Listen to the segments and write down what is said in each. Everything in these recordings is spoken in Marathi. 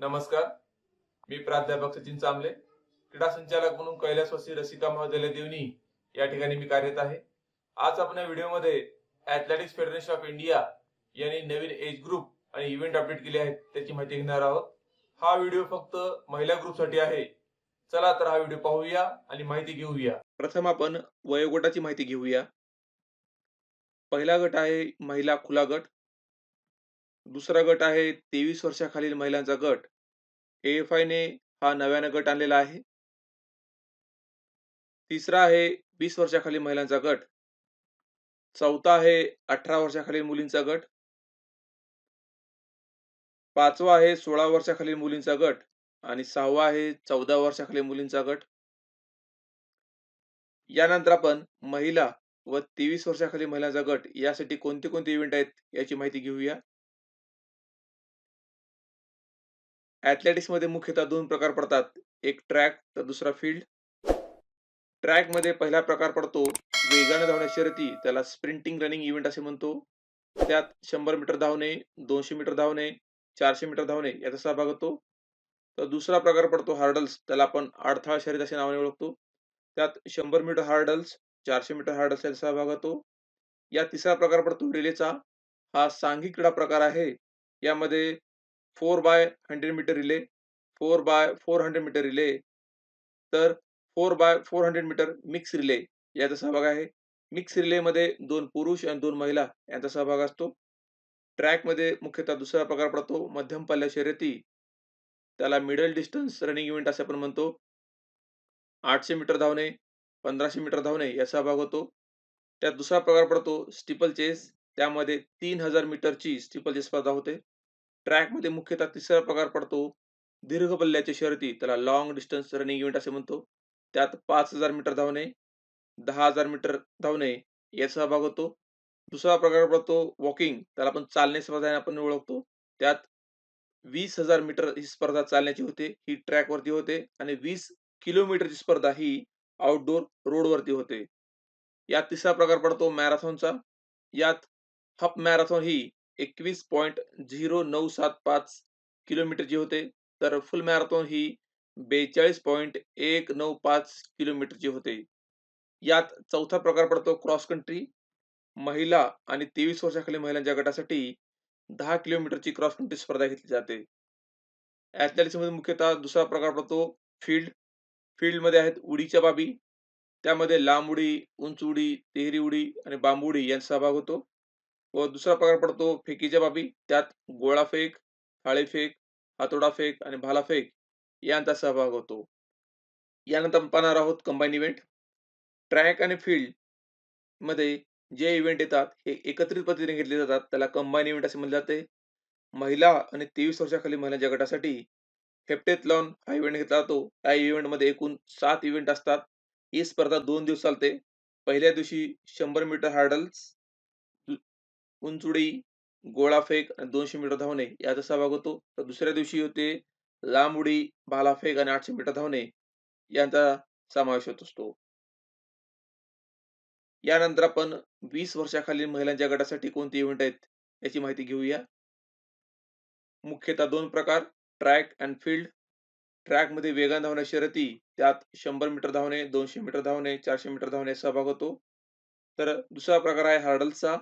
नमस्कार. मी प्राध्यापक सचिन चांबले क्रीडा संचालक म्हणून कैलासवासी रसिका महाविद्यालय देवनी या ठिकाणी मी कार्यरत आहे. आज आपण या व्हिडिओमध्ये ऍथलेटिक्स फेडरेशन ऑफ इंडिया यांनी नवीन एज ग्रुप आणि इव्हेंट अपडेट केले आहेत त्याची माहिती घेणार आहोत. हा व्हिडिओ फक्त महिला ग्रुपसाठी आहे. चला तर हा व्हिडिओ पाहूया आणि माहिती घेऊया. प्रथम आपण वयोगटाची माहिती घेऊया. पहिला गट आहे महिला खुला गट. दुसरा गट आहे तेवीस वर्षाखालील महिलांचा गट. एफ ने हा नव्यानं गट आणलेला आहे. तिसरा आहे वीस वर्षाखालील महिलांचा गट. चौथा आहे अठरा वर्षाखालील मुलींचा गट. पाचवा आहे सोळा वर्षाखालील मुलींचा गट आणि सहावा आहे चौदा वर्षाखालील मुलींचा गट. यानंतर आपण महिला व तेवीस वर्षाखालील महिलांचा गट यासाठी कोणते कोणते इव्हेंट आहेत याची माहिती घेऊया. ॲथलेटिक्समध्ये मुख्यतः दोन प्रकार पडतात. एक ट्रॅक तर दुसरा फील्ड ट्रॅकमध्ये पहिला प्रकार पडतो वेगाने धावण्या शर्यती त्याला स्प्रिंटिंग रनिंग इव्हेंट असे म्हणतो. त्यात शंभर मीटर धावणे दोनशे मीटर धावणे चारशे मीटर धावणे याचा सहभाग होतो. तर दुसरा प्रकार पडतो हार्डल्स त्याला आपण अडथळा शर्यत असे नावाने ओळखतो. त्यात शंभर मीटर हार्डल्स चारशे मीटर हार्डल्स याचा सहभाग होतो. या तिसरा प्रकार पडतो रिलेचा हा सांघिक क्रीडा प्रकार आहे. यामध्ये four by hundred metre relay four by four hundred metre relay तर four by four hundred metre mix relay याचा सहभाग आहे. मिक्स रिलेमध्ये दोन पुरुष आणि दोन महिला यांचा सहभाग असतो. ट्रॅकमध्ये मुख्यतः दुसरा प्रकार पडतो मध्यम पल्ल्या शर्यती. त्याला मिडल डिस्टन्स रनिंग इव्हेंट असे आपण म्हणतो. आठशे मीटर धावणे पंधराशे मीटर धावणे याचा सहभाग होतो. त्यात दुसरा प्रकार पडतो स्टिपल चेस. त्यामध्ये तीन हजार मीटरची स्टिपल चेस स्पर्धा होते. ट्रॅकमध्ये मुख्यतः तिसरा प्रकार पडतो. दीर्घ पल्ल्याच्या शर्यती त्याला लॉंग डिस्टन्स रनिंग इव्हेंट असे म्हणतो. त्यात पाच हजार मीटर धावणे दहा हजार मीटर धावणे या सहभाग होतो. दुसरा प्रकार पडतो वॉकिंग त्याला आपण चालणे स्पर्धा आपण ओळखतो. त्यात वीस हजार मीटर ही स्पर्धा चालण्याची होते ही ट्रॅकवरती होते आणि वीस किलोमीटरची स्पर्धा ही आउटडोर रोडवरती होते. यात तिसरा प्रकार पडतो मॅरेथॉनचा. यात हप मॅरेथॉन ही एकवीस पॉईंट झिरो नऊ सात पाच किलोमीटरची होते तर फुल मॅरेथॉन ही बेचाळीस पॉईंट एक नऊ पाच किलोमीटरची होते. यात चौथा प्रकार पडतो क्रॉस कंट्री. महिला आणि तेवीस वर्षाखालील महिलांच्या गटासाठी दहा किलोमीटरची क्रॉस कंट्री स्पर्धा घेतली जाते. ॲथलेटिक्समध्ये मुख्यतः दुसरा प्रकार पडतो फील्ड. फील्डमध्ये आहेत उडीच्या बाबी. त्यामध्ये लांब उडी उंच उडी तेहरी उडी आणि बांबू उडी यांचा सहभाग होतो. व दुसरा प्रकार पडतो फेकीच्या बाबी. त्यात गोळा फेक थाळी फेक हातोडा फेक आणि भाला फेक यांचा सहभाग होतो. यानंतर आपण पाहणार आहोत कंबाईन इव्हेंट ट्रॅक आणि फील्डमध्ये जे इव्हेंट येतात हे एकत्रित पद्धतीने घेतले जातात. त्याला कंबाईन इव्हेंट असे म्हणले जाते. महिला आणि तेवीस वर्षाखाली महिलांच्या गटासाठी हेप्टेथलॉन हा इव्हेंट घेतला जातो. या इव्हेंटमध्ये एकूण सात इव्हेंट असतात. ही स्पर्धा दोन दिवस चालते. पहिल्या दिवशी शंभर मीटर हार्डल्स उंचउडी गोळा फेक आणि दोनशे मीटर धावणे याचा सहभाग होतो. तर दुसऱ्या दिवशी होते लांब उडी भालाफेक आणि आठशे मीटर धावणे यांचा समावेश होत असतो. यानंतर आपण वीस वर्षाखालील महिलांच्या गटासाठी कोणते इव्हेंट आहेत याची माहिती घेऊया. मुख्यतः दोन प्रकार ट्रॅक अँड फील्ड ट्रॅकमध्ये वेगान वेगाने धावण्या शर्यती त्यात शंभर मीटर धावणे दोनशे मीटर धावणे चारशे मीटर धावणे सहभाग होतो. तर दुसरा प्रकार आहे हार्डल्सचा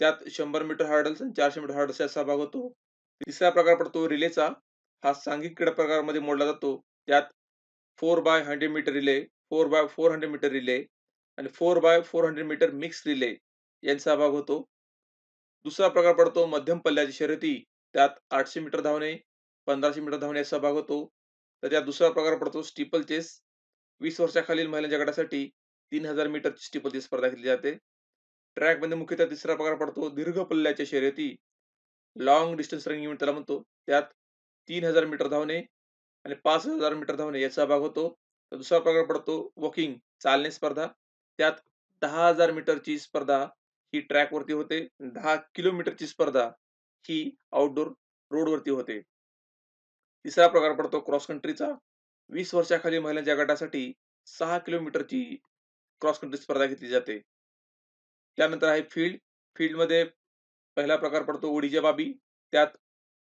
त्यात शंभर मीटर हार्डल्स आणि चारशे मीटर हार्डल्सचा सहभाग होतो. तिसरा प्रकार पडतो रिलेचा. हा सांघिक क्रीडा प्रकारामध्ये मोडला जातो. त्यात four by hundred metre relay four by four hundred metre relay आणि four by four hundred metre mix relay यांचा सहभाग होतो. दुसरा प्रकार पडतो मध्यम पल्ल्याची शर्यती. त्यात आठशे मीटर धावणे पंधराशे मीटर धावणे याचा सहभाग होतो. तर त्यात दुसरा प्रकार पडतो स्टिपल चेस वीस वर्षाखालील महिलांच्या गटासाठी तीन हजार मीटरची स्टिपल चेस स्पर्धा घेतली जाते. ट्रॅकमध्ये मुख्यतः तिसरा प्रकार पडतो. दीर्घ पल्ल्याच्या शर्यती. लॉंग डिस्टन्स रनिंग इव्हेंट त्याला म्हणतो. त्यात तीन हजार मीटर धावणे आणि पाच हजार मीटर धावणे याचा भाग होतो. तर दुसरा प्रकार पडतो वॉकिंग चालणे स्पर्धा. त्यात दहा हजार मीटरची स्पर्धा ही ट्रॅक वरती होते. दहा किलोमीटरची स्पर्धा ही आउटडोर रोड वरती होते. तिसरा प्रकार पडतो क्रॉस कंट्रीचा वीस वर्षाखाली महिलांच्या गटासाठी सहा किलोमीटरची क्रॉस कंट्री स्पर्धा घेतली जाते. त्यानंतर आहे फील्ड फील्डमध्ये पहिला प्रकार पडतो उडीच्या बाबी त्यात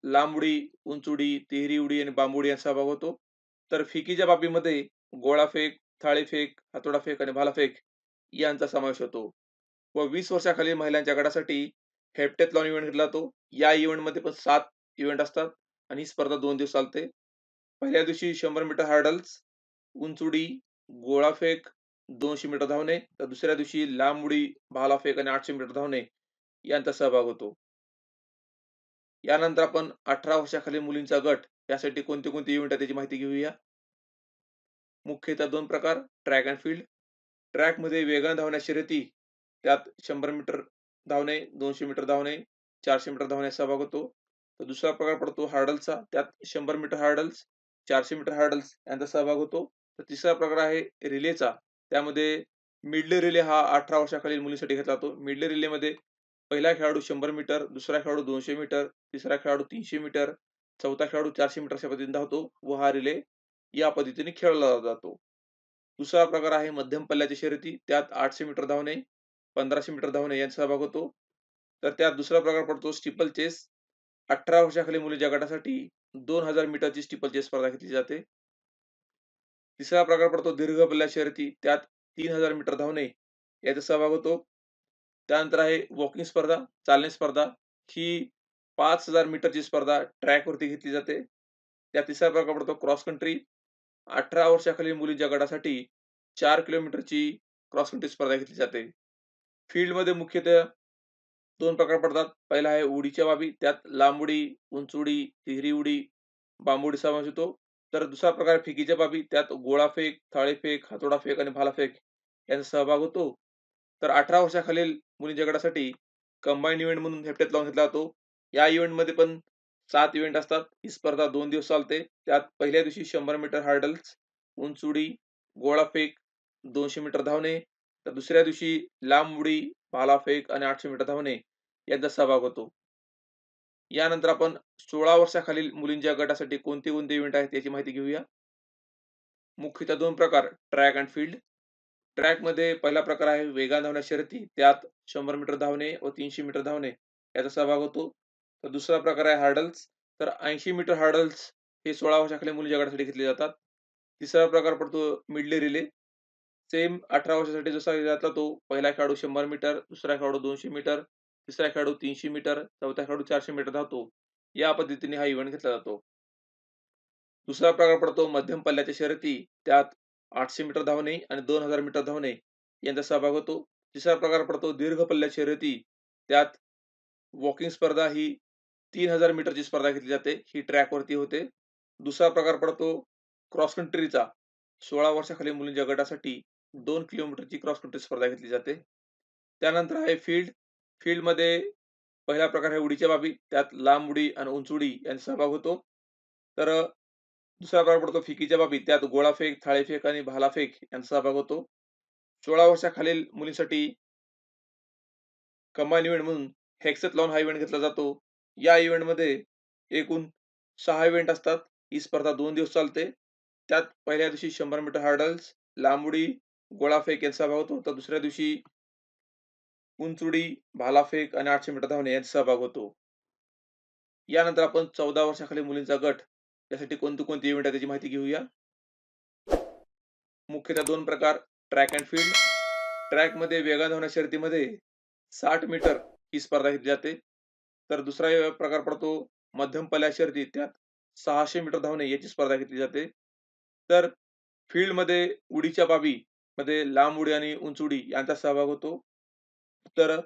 लांब उडी, उंच उडी, तिहरी उडी आणि बांबुडी यांचा सहभाग होतो. तर फिकीच्या बाबीमध्ये गोळाफेक, थाळीफेक, हातोडाफेक आणि भालाफेक यांचा समावेश होतो. व वीस वर्षाखालील महिलांच्या गटासाठी हेप्टॅथलॉन इव्हेंट घेतला जातो. या इव्हेंटमध्ये पण सात इव्हेंट असतात आणि ही स्पर्धा दोन दिवस चालते. पहिल्या दिवशी शंभर मीटर हार्डल्स उंच उडी, गोळाफेक, दोनशे मीटर धावणे, तर दुसऱ्या दिवशी लांब उडी, भालाफेक आणि आठशे मीटर धावणे यांचा सहभाग होतो. यानंतर आपण 18 वर्षाखालील मुलींचा गट यासाठी कोणते कोणते इव्हेंट आहे त्याची माहिती घेऊया. मुख्यतः दोन प्रकार ट्रॅक अँड फील्ड. ट्रॅकमध्ये वेगाने धावण्या शर्यती त्यात शंभर मीटर धावणे, दोनशे मीटर धावणे, चारशे मीटर धावण्याचा सहभाग होतो. तर दुसरा प्रकार पडतो हार्डलचा त्यात शंभर मीटर हार्डल्स चारशे मीटर हार्डल्स यांचा सहभाग होतो. तर तिसरा प्रकार आहे रिलेचा त्यामध्ये मिडले रिले हा 18 वर्षाखालील मुलींसाठी घेतला जातो. मिडले रिलेमध्ये पहिला खेळाडू शंभर मीटर, दुसरा खेळाडू दोनशे मीटर, तिसरा खेळाडू तीनशे मीटर, चौथा खेळाडू चारशे मीटर अशा पद्धतीने धावतो व हा रिले या पद्धतीने खेळला जातो. दुसरा प्रकार आहे मध्यम पल्ल्याची शर्यती त्यात आठशे मीटर धावणे, पंधराशे मीटर धावणे यांचा सहभाग होतो. तर त्यात दुसरा प्रकार पडतो स्टिपल चेस. 18 वर्षाखालील मुलींच्या गटासाठी 2000 मीटरची स्टिपल चेस स्पर्धा घेतली जाते. तिसरा प्रकार पडतो दीर्घ पल्ल्या शर्यती त्यात तीन हजार मीटर धावणे याचा सहभाग होतो. त्यानंतर आहे वॉकिंग स्पर्धा, चालणे स्पर्धा ही पाच हजार मीटरची स्पर्धा ट्रॅकवरती घेतली जाते. त्यात तिसरा प्रकार पडतो क्रॉस कंट्री. 18 वर्षाखालील मुलींच्या गटासाठी चार किलोमीटरची क्रॉस कंट्री स्पर्धा घेतली जाते. फील्डमध्ये मुख्यतः दोन प्रकार पडतात. पहिला आहे उडीच्या बाबी त्यात लांब उडी, उंच उडी, तिहरी उडी, बांबू उडी समावेश होतो. तर दुसरा प्रकार फेकीच्या बाबी त्यात गोळाफेक, थाळीफेक, हातोडाफेक आणि भालाफेक यांचा सहभाग होतो. तर 18 वर्षाखालील मुली जगडासाठी कंबाईंड इव्हेंट म्हणून हेप्टॅथलॉन घेतला जातो. या इव्हेंटमध्ये पण सात इव्हेंट असतात. ही स्पर्धा दोन दिवस चालते. त्यात पहिल्या दिवशी शंभर मीटर हार्डल्स उंच उडी, गोळाफेक, दोनशे मीटर धावणे, तर दुसऱ्या दिवशी लांब उडी, भालाफेक आणि आठशे मीटर धावणे यांचा सहभाग होतो. यानंतर आपण 16 वर्षाखालील मुलींच्या गटासाठी कोणते कोणते इव्हेंट आहेत याची माहिती घेऊया. मुख्यतः दोन प्रकार ट्रॅक अँड फील्ड. ट्रॅकमध्ये पहिला प्रकार आहे वेगा धावण्या शर्यती त्यात शंभर मीटर धावणे व तीनशे मीटर धावणे याचा सहभाग होतो. तर दुसरा प्रकार आहे हार्डल्स तर 80 मीटर हार्डल्स हे 16 वर्षाखालील मुलींच्या गटासाठी घेतले जातात. तिसरा प्रकार पडतो मिडले रिले. सेम 18 वर्षासाठी जसा घेतला तो पहिला खेळाडू शंभर मीटर, दुसरा खेळाडू दोनशे मीटर, तिसरा खेळाडू तीनशे मीटर, चौथा खेळाडू चारशे मीटर धावतो. या पद्धतीने हा इव्हेंट घेतला जातो. दुसरा प्रकार पडतो मध्यम पल्ल्याच्या शर्यती त्यात आठशे मीटर धावणे आणि दोन हजार मीटर धावणे यांचा सहभाग होतो. तिसरा प्रकार पडतो दीर्घ पल्ल्याची शर्यती त्यात वॉकिंग स्पर्धा ही तीन हजार मीटरची स्पर्धा घेतली जाते. ही ट्रॅकवरती होते. दुसरा प्रकार पडतो क्रॉस कंट्रीचा. सोळा वर्षाखाली मुलींच्या गटासाठी दोन किलोमीटरची क्रॉस कंट्री स्पर्धा घेतली जाते. त्यानंतर आहे फील्ड. फील्डमध्ये पहिला प्रकार आहे उडीच्या बाबी त्यात लांब उडी आणि उंच उडी यांचा सहभाग होतो. तर दुसरा प्रकार पडतो फिकीच्या बाबी त्यात गोळाफेक, थाळीफेक आणि भालाफेक यांचा सहभाग होतो. 16 वर्षाखालील मुलींसाठी कंबाईन इव्हेंट म्हणून हेक्सेत लावून हा इव्हेंट घेतला जातो. या इव्हेंटमध्ये एकूण सहा इव्हेंट असतात. ही स्पर्धा दोन दिवस चालते. त्यात पहिल्या दिवशी शंभर मीटर हर्डल्स, लांब उडी, गोळाफेक यांचा सहभाग होतो. तर दुसऱ्या दिवशी उंच उडी, भालाफेक आणि आठशे मीटर धावणे यांचा सहभाग होतो. यानंतर आपण 14 वर्षाखालील मुलींचा गट यासाठी कोणते कोणते इव्हेंट आहे त्याची माहिती घेऊया. मुख्यतः दोन प्रकार ट्रॅक अँड फील्ड. ट्रॅकमध्ये वेगाने धावण्या शर्यतीमध्ये साठ मीटर ही स्पर्धा घेतली जाते. तर दुसरा प्रकार पडतो मध्यम पल्या शर्यती त्यात सहाशे मीटर धावणे याची स्पर्धा घेतली जाते. तर फील्डमध्ये उडीच्या बाबी मध्ये लांब उडी आणि उंच उडी यांचा सहभाग होतो. तर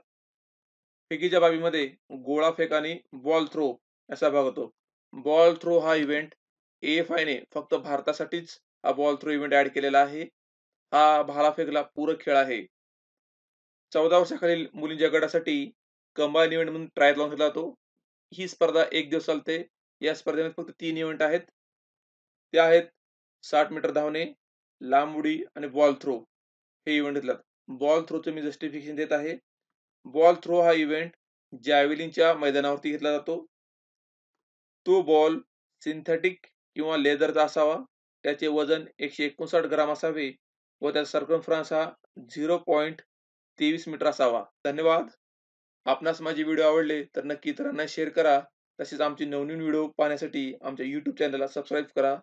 फेकीच्या बाबीमध्ये गोळाफेक आणि बॉल थ्रो असा भाग होतो. बॉल थ्रो हा इव्हेंट ए-एफ-आयने फक्त भारतासाठीच हा बॉल थ्रो इव्हेंट ऍड केलेला आहे. हा भालाफेकला पूरक खेळ आहे. 14 वर्षाखालील मुलींच्या गटासाठी कंबाईन इव्हेंट म्हणून ट्रायथलॉन घेतला जातो. ही स्पर्धा एक दिवस चालते. या स्पर्धेमध्ये फक्त तीन इव्हेंट आहेत. ते आहेत साठ मीटर धावणे, लांब उडी आणि बॉल थ्रो हे इव्हेंट घेतलात बॉल थ्रोचं मी जस्टिफिकेशन देत आहे. बॉल थ्रो हा इव्हेंट जॅव्हलिनच्या मैदानावरती घेतला जातो. तो बॉल सिंथेटिक किंवा लेदरचा असावा. त्याचे वजन 159 ग्राम असावे व त्याचा सर्कमफरन्स हा 0.23 मीटर असावा. धन्यवाद. आपणास माझे व्हिडिओ आवडले तर नक्की इतरांना शेअर करा तसेच आमचे नवनवीन व्हिडिओ पाहण्यासाठी आमच्या YouTube चॅनलला सबस्क्राईब करा.